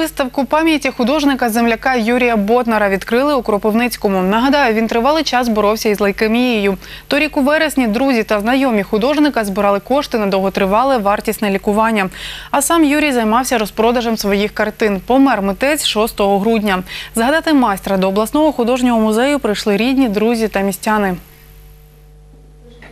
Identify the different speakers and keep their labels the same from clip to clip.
Speaker 1: Виставку пам'яті художника земляка Юрія Ботнара відкрили у Кропивницькому. Нагадаю, він тривалий час боровся із лейкемією. Торік у вересні друзі та знайомі художника збирали кошти на довготривале вартісне лікування. А сам Юрій займався розпродажем своїх картин. Помер митець 6 грудня. Згадати майстра до обласного художнього музею прийшли рідні, друзі та містяни.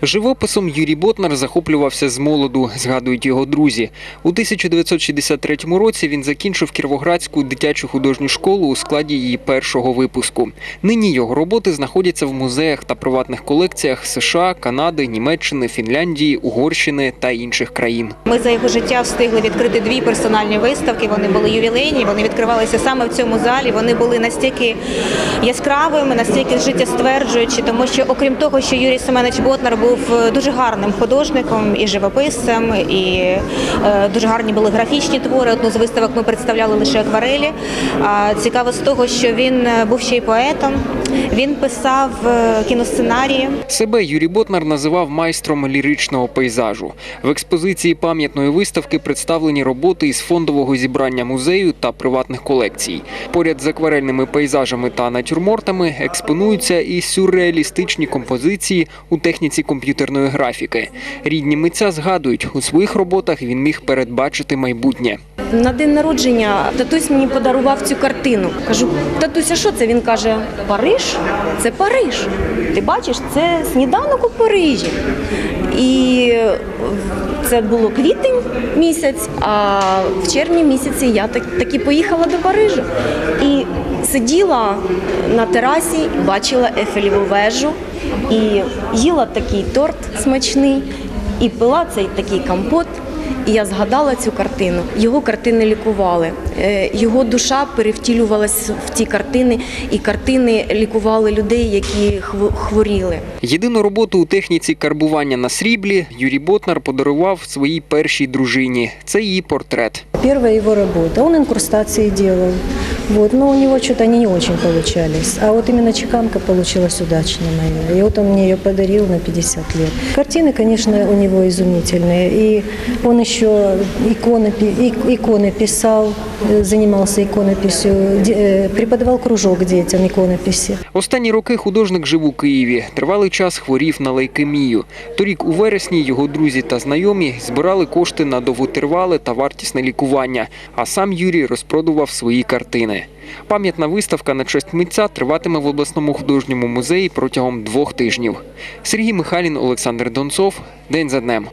Speaker 2: Живописом Юрій Ботнар захоплювався з молоду, згадують його друзі. У 1963 році він закінчив Кіровоградську дитячу художню школу у складі її першого випуску. Нині його роботи знаходяться в музеях та приватних колекціях США, Канади, Німеччини, Фінляндії, Угорщини та інших країн.
Speaker 3: Ми за його життя встигли відкрити дві персональні виставки. Вони були ювілейні, вони відкривалися саме в цьому залі. Вони були настільки яскравими, настільки життєстверджуючі, тому що, окрім того, що Юрій Семенович Ботнар був дуже гарним художником і живописцем, і е, дуже гарні були графічні твори. Одну з виставок ми представляли лише акварелі. Цікаво з того, що він е, був ще й поетом. Він писав е, кіносценарії.
Speaker 2: Себе Юрій Ботнар називав майстром ліричного пейзажу. В експозиції пам'ятної виставки представлені роботи із фондового зібрання музею та приватних колекцій. Поряд з акварельними пейзажами та натюрмортами експонуються і сюрреалістичні композиції у техніці комп'ютерної графіки. Рідні митця згадують, у своїх роботах він міг передбачити майбутнє.
Speaker 4: На день народження татусь мені подарував цю картину. Кажу, татуся, що це? Він каже: Париж? Це Париж. Ти бачиш, це сніданок у Парижі. І це було квітень місяць, а в червні місяці я так, таки поїхала до Парижу. І сиділа на терасі, бачила Ефеліву вежу і їла такий торт смачний, і пила цей такий компот. І я згадала цю картину. Його картини лікували. Е, Його душа перевтілювалася в ті картини, і картини лікували людей, які хво- хворіли.
Speaker 2: Єдину роботу у техніці карбування на сріблі Юрій Ботнар подарував своїй першій дружині. Це її портрет.
Speaker 5: Первая его работа. Он инкрустации делал. Вот, но у него что-то они не очень получались. А вот именно чеканка получилась удачной моя. И вот он мне ее подарил на 50 лет. Картины, конечно, у него изумительные. И он еще иконы, пи- ик- иконы писал, э, занимался иконописью, де- э, преподавал кружок детям иконописи.
Speaker 2: Останні роки художник жив у Києві. Тривалий час хворів на лейкемію. Торік у вересні його друзі та знайомі збирали кошти на довготривале та вартісне лікування. А сам Юрій розпродував свої картини. Пам'ятна виставка на честь митця триватиме в обласному художньому музеї протягом двох тижнів. Сергій Михайлін, Олександр Донцов. День за днем.